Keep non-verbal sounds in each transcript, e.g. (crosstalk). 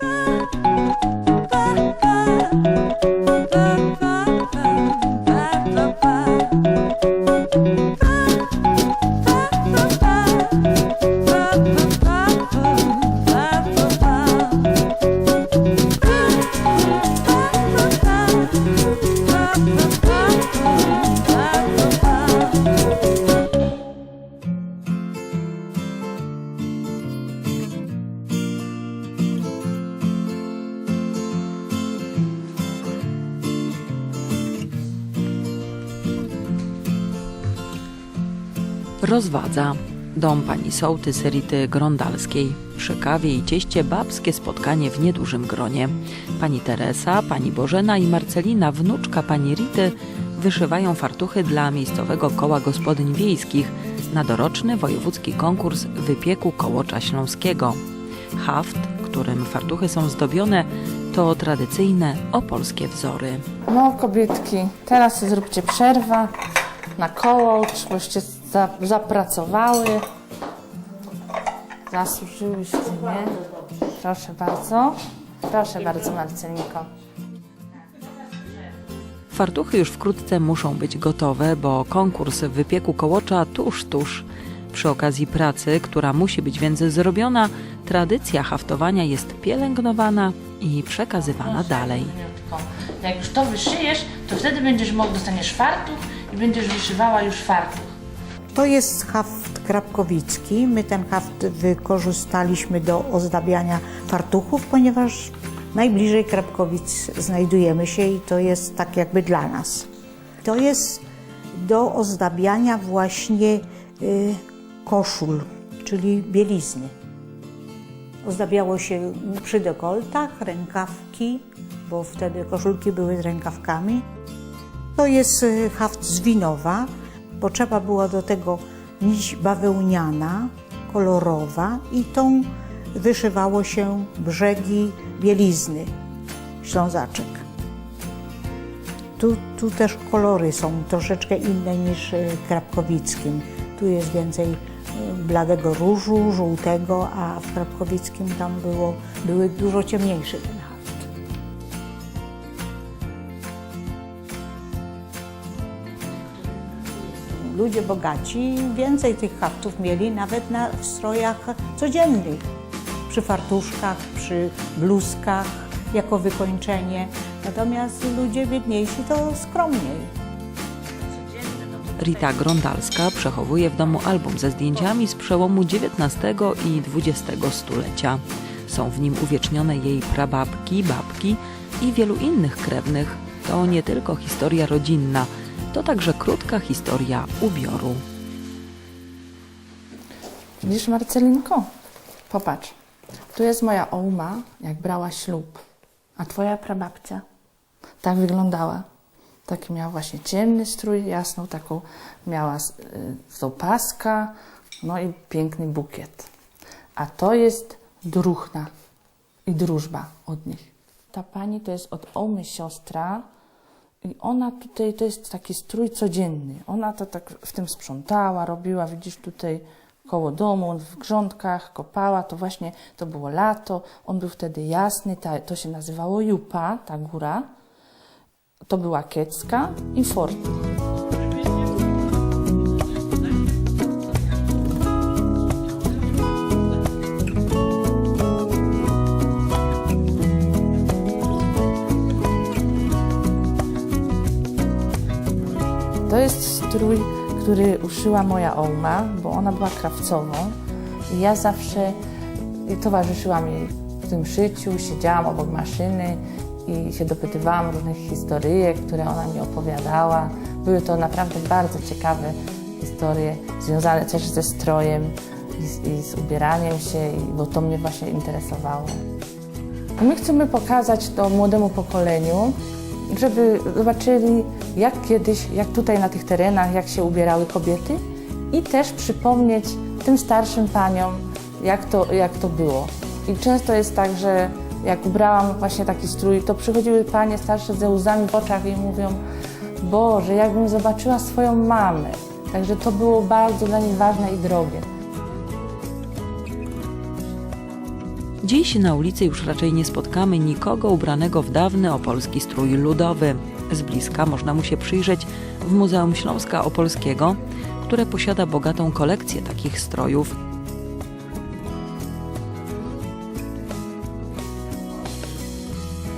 The Rozwadza. Dom pani sołtys Rity Grondalskiej. Przy kawie i cieście babskie spotkanie w niedużym gronie. Pani Teresa, pani Bożena i Marcelina, wnuczka pani Rity, wyszywają fartuchy dla miejscowego koła gospodyń wiejskich na doroczny wojewódzki konkurs wypieku kołocza śląskiego. Haft, którym fartuchy są zdobione, to tradycyjne opolskie wzory. No, kobietki, teraz zróbcie przerwę na kołocz, boście za, zapracowały. Zasłużyłyście, nie? Proszę bardzo. Proszę bardzo, Marcelinko. Fartuchy już wkrótce muszą być gotowe, bo konkurs w wypieku kołocza tuż, tuż. Przy okazji pracy, która musi być więc zrobiona, tradycja haftowania jest pielęgnowana i przekazywana dalej. Jak już to wyszyjesz, to wtedy będziesz mógł, dostaniesz fartuch i będziesz wyszywała już fartuch. To jest haft krapkowicki. My ten haft wykorzystaliśmy do ozdabiania fartuchów, ponieważ najbliżej Krapkowic znajdujemy się i to jest tak jakby dla nas. To jest do ozdabiania właśnie y, koszul, czyli bielizny. Ozdabiało się przy dekoltach, rękawki, bo wtedy koszulki były z rękawkami. To jest y, haft z winowa. Potrzeba była do tego nić bawełniana, kolorowa i tą wyszywało się brzegi bielizny ślązaczek. Tu, tu też kolory są troszeczkę inne niż y, krapkowickim. Tu jest więcej y, bladego różu, żółtego, a w krapkowickim tam było, były dużo ciemniejszy ludzie bogaci więcej tych haftów mieli nawet na, strojach codziennych. Przy fartuszkach, przy bluzkach jako wykończenie. Natomiast ludzie biedniejsi to skromniej. Rita Grondalska przechowuje w domu album ze zdjęciami z przełomu XIX i XX stulecia. Są w nim uwiecznione jej prababki, babki i wielu innych krewnych. To nie tylko historia rodzinna, to także krótka historia ubioru. Widzisz, Marcelinko? Popatrz. Tu jest moja ouma, jak brała ślub. A twoja prababcia? Tak wyglądała. Taki miała właśnie ciemny strój, jasną taką miała z, y, z opaska, no i piękny bukiet. A to jest druchna i drużba od nich. Ta pani to jest od Omy siostra i ona tutaj, to jest taki strój codzienny. Ona to tak w tym sprzątała, robiła, widzisz tutaj koło domu, w grządkach, kopała, to właśnie to było lato, on był wtedy jasny, ta, to się nazywało Jupa, ta góra. To była Kiecka i Fortna. Strój, który uszyła moja ouma, bo ona była krawcową i ja zawsze towarzyszyłam jej w tym szyciu, siedziałam obok maszyny i się dopytywałam różnych historyjek, które ona mi opowiadała. Były to naprawdę bardzo ciekawe historie, związane też ze strojem i z, i z ubieraniem się, bo to mnie właśnie interesowało. My chcemy pokazać to młodemu pokoleniu, żeby zobaczyli, jak kiedyś, jak tutaj na tych terenach, jak się ubierały kobiety i też przypomnieć tym starszym paniom, jak to, jak to było. I często jest tak, że jak ubrałam właśnie taki strój, to przychodziły panie starsze ze łzami w oczach i mówią, Boże, jakbym zobaczyła swoją mamę. Także to było bardzo dla nich ważne i drogie. Dziś na ulicy już raczej nie spotkamy nikogo ubranego w dawny opolski strój ludowy. Z bliska można mu się przyjrzeć w Muzeum Śląska Opolskiego, które posiada bogatą kolekcję takich strojów.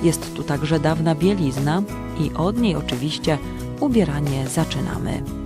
Jest tu także dawna bielizna i od niej oczywiście ubieranie zaczynamy.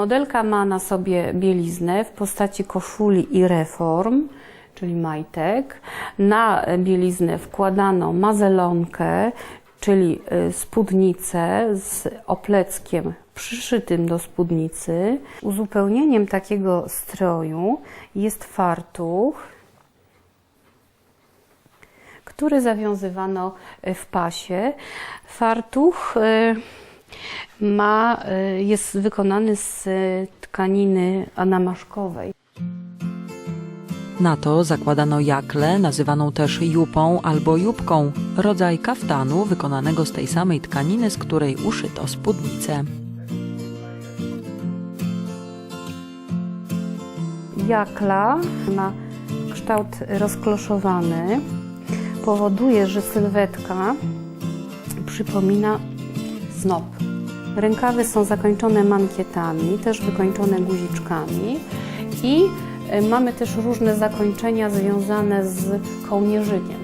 Modelka ma na sobie bieliznę w postaci koszuli i reform, czyli majtek. Na bieliznę wkładano mazelonkę, czyli y, spódnicę z opleckiem przyszytym do spódnicy. Uzupełnieniem takiego stroju jest fartuch, który zawiązywano y, w pasie. Fartuch y, ma, y, jest wykonany z tkaniny anamaszkowej. Na to zakładano jakle, nazywaną też jupą albo jupką, rodzaj kaftanu wykonanego z tej samej tkaniny, z której uszyto spódnicę. Jakla ma kształt rozkloszowany. Powoduje, że sylwetka przypomina Rękawy są zakończone mankietami, też wykończone guziczkami i y, mamy też różne zakończenia związane z kołnierzykiem.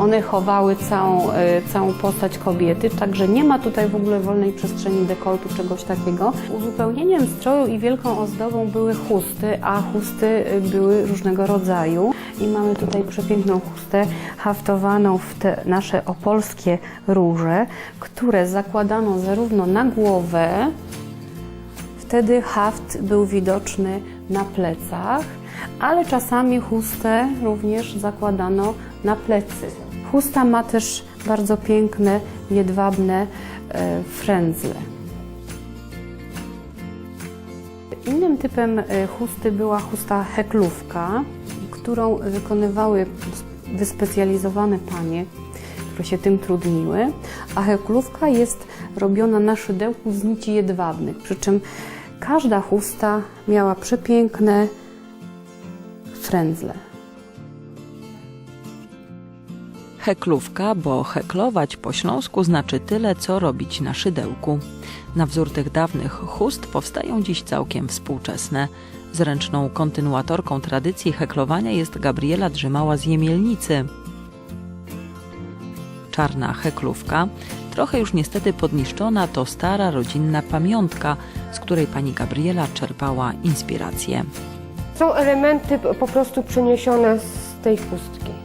One chowały całą, y, całą postać kobiety, także nie ma tutaj w ogóle wolnej przestrzeni dekoltu, czegoś takiego. Uzupełnieniem stroju i wielką ozdobą były chusty, a chusty y, były różnego rodzaju. I mamy tutaj przepiękną chustę haftowaną w te nasze opolskie róże, które zakładano zarówno na głowę, Wtedy haft był widoczny na plecach, ale czasami chustę również zakładano na plecy. Chusta ma też bardzo piękne, jedwabne e, frędzle. Innym typem e, chusty była chusta heklówka, którą wykonywały wyspecjalizowane panie, które się tym trudniły, a heklówka jest robiona na szydełku z nici jedwabnych, przy czym każda chusta miała przepiękne frędzle. Heklówka, bo heklować po śląsku znaczy tyle, co robić na szydełku. Na wzór tych dawnych chust powstają dziś całkiem współczesne. Zręczną kontynuatorką tradycji heklowania jest Gabriela Drzymała z Jemielnicy. Czarna heklówka, trochę już niestety podniszczona, to stara rodzinna pamiątka, z której pani Gabriela czerpała inspirację. Są elementy po prostu przeniesione z tej chustki.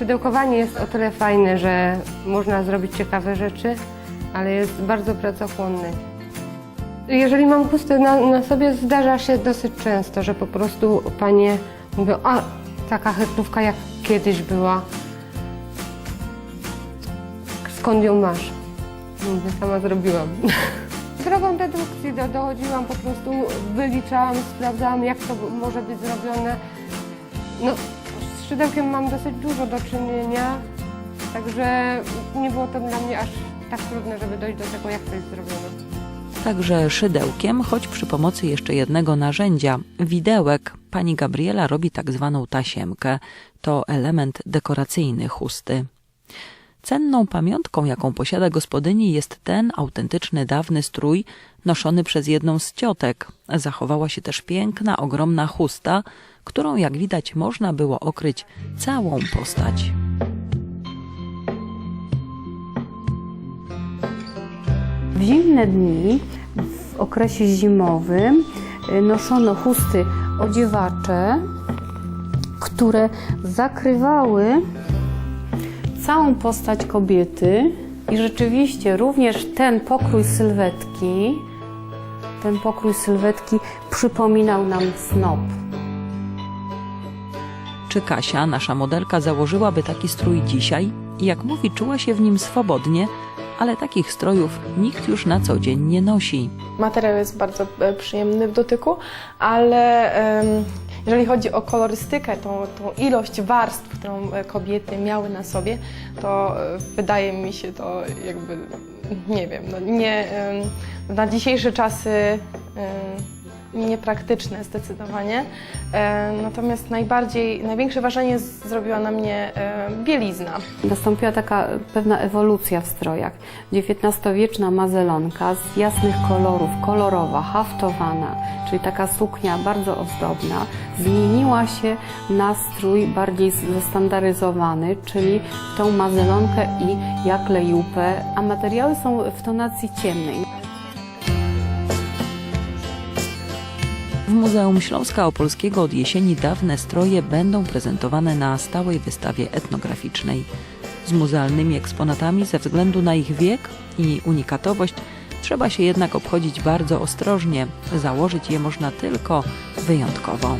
Szydełkowanie jest o tyle fajne, że można zrobić ciekawe rzeczy, ale jest bardzo pracochłonny. Jeżeli mam chustę na, na sobie, zdarza się dosyć często, że po prostu panie mówią, a taka heklówka jak kiedyś była, skąd ją masz? Mówię, sama zrobiłam. (laughs) Drogą dedukcji do, dochodziłam, po prostu wyliczałam, sprawdzałam, jak to może być zrobione. No, z szydełkiem mam dosyć dużo do czynienia, także nie było to dla mnie aż tak trudne, żeby dojść do tego, jak to jest zrobione. Także szydełkiem, choć przy pomocy jeszcze jednego narzędzia, widełek, pani Gabriela robi tak zwaną tasiemkę. To element dekoracyjny chusty. Cenną pamiątką, jaką posiada gospodyni, jest ten autentyczny dawny strój noszony przez jedną z ciotek. Zachowała się też piękna, ogromna chusta, którą, jak widać, można było okryć całą postać. W zimne dni, w okresie zimowym, y, noszono chusty odziewacze, które zakrywały całą postać kobiety i rzeczywiście również ten pokrój sylwetki, ten pokrój sylwetki przypominał nam snop. Czy Kasia, nasza modelka, założyłaby taki strój dzisiaj? Jak mówi, czuła się w nim swobodnie, ale takich strojów nikt już na co dzień nie nosi. Materiał jest bardzo e, przyjemny w dotyku, ale jeżeli chodzi o kolorystykę, tą, tą ilość warstw, którą e, kobiety miały na sobie, to e, wydaje mi się to jakby, nie wiem, no nie, na dzisiejsze czasy niepraktyczne zdecydowanie. E, Natomiast najbardziej, największe wrażenie zrobiła na mnie e, bielizna. Nastąpiła taka pewna ewolucja w strojach. XIX-wieczna mazelonka z jasnych kolorów, kolorowa, haftowana, czyli taka suknia bardzo ozdobna, zmieniła się na strój bardziej zestandaryzowany, czyli tą mazelonkę i jakle jupę, a materiały są w tonacji ciemnej. W Muzeum Śląska Opolskiego od jesieni dawne stroje będą prezentowane na stałej wystawie etnograficznej. Z muzealnymi eksponatami ze względu na ich wiek i unikatowość trzeba się jednak obchodzić bardzo ostrożnie. Założyć je można tylko wyjątkowo.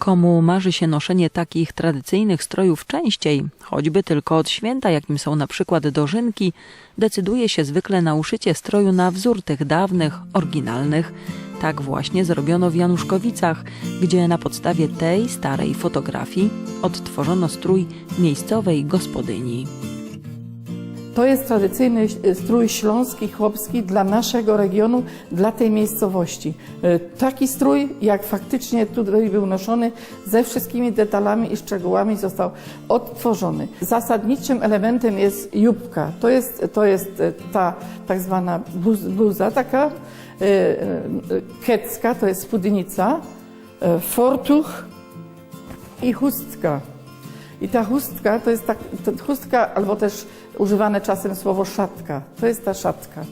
Komu marzy się noszenie takich tradycyjnych strojów częściej, choćby tylko od święta, jakim są na przykład dożynki, decyduje się zwykle na uszycie stroju na wzór tych dawnych, oryginalnych. Tak właśnie zrobiono w Januszkowicach, gdzie na podstawie tej starej fotografii odtworzono strój miejscowej gospodyni. To jest tradycyjny strój śląski, chłopski dla naszego regionu, dla tej miejscowości. E, Taki strój, jak faktycznie tutaj był noszony, ze wszystkimi detalami i szczegółami został odtworzony. Zasadniczym elementem jest jubka. To jest, to jest e, ta tak zwana bluz- bluza, taka kecka, to jest spódnica, fortuch i chustka. I ta chustka to jest tak, chustka, albo też używane czasem słowo szatka. To jest ta szatka.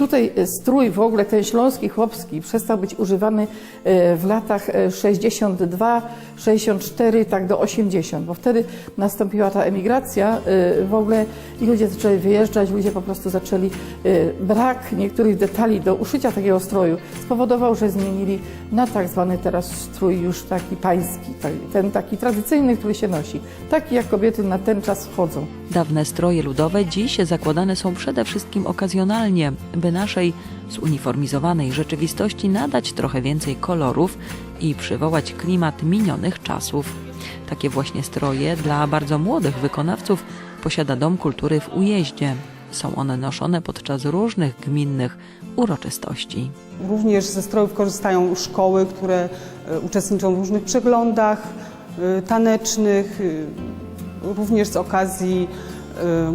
Tutaj e, strój w ogóle ten śląski, chłopski przestał być używany e, w latach e, 62, 64, tak do 80, bo wtedy nastąpiła ta emigracja e, w ogóle i ludzie zaczęli wyjeżdżać, ludzie po prostu zaczęli, e, brak niektórych detali do uszycia takiego stroju spowodował, że zmienili na tak zwany teraz strój już taki pański, tak- ten taki tradycyjny, który się nosi, taki jak kobiety na ten czas wchodzą. Dawne stroje ludowe dziś zakładane są przede wszystkim okazjonalnie, naszej zuniformizowanej rzeczywistości nadać trochę więcej kolorów i przywołać klimat minionych czasów. Takie właśnie stroje dla bardzo młodych wykonawców posiada Dom Kultury w Ujeździe. Są one noszone podczas różnych gminnych uroczystości. Również ze strojów korzystają szkoły, które e, uczestniczą w różnych przeglądach e, tanecznych, e, również z okazji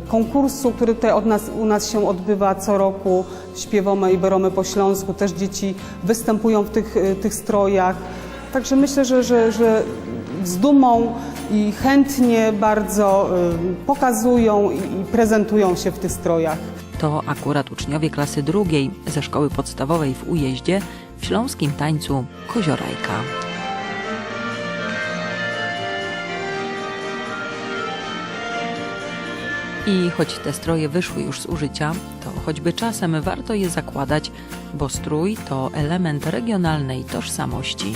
konkursu, który tutaj od nas, u nas się odbywa co roku, śpiewome i berome po śląsku. Też dzieci występują w tych, e, tych strojach. Także myślę, że, że, że z dumą i chętnie bardzo e, pokazują i prezentują się w tych strojach. To akurat uczniowie klasy drugiej ze szkoły podstawowej w Ujeździe w śląskim tańcu Koziorajka. I choć te stroje wyszły już z użycia, to choćby czasem warto je zakładać, bo strój to element regionalnej tożsamości.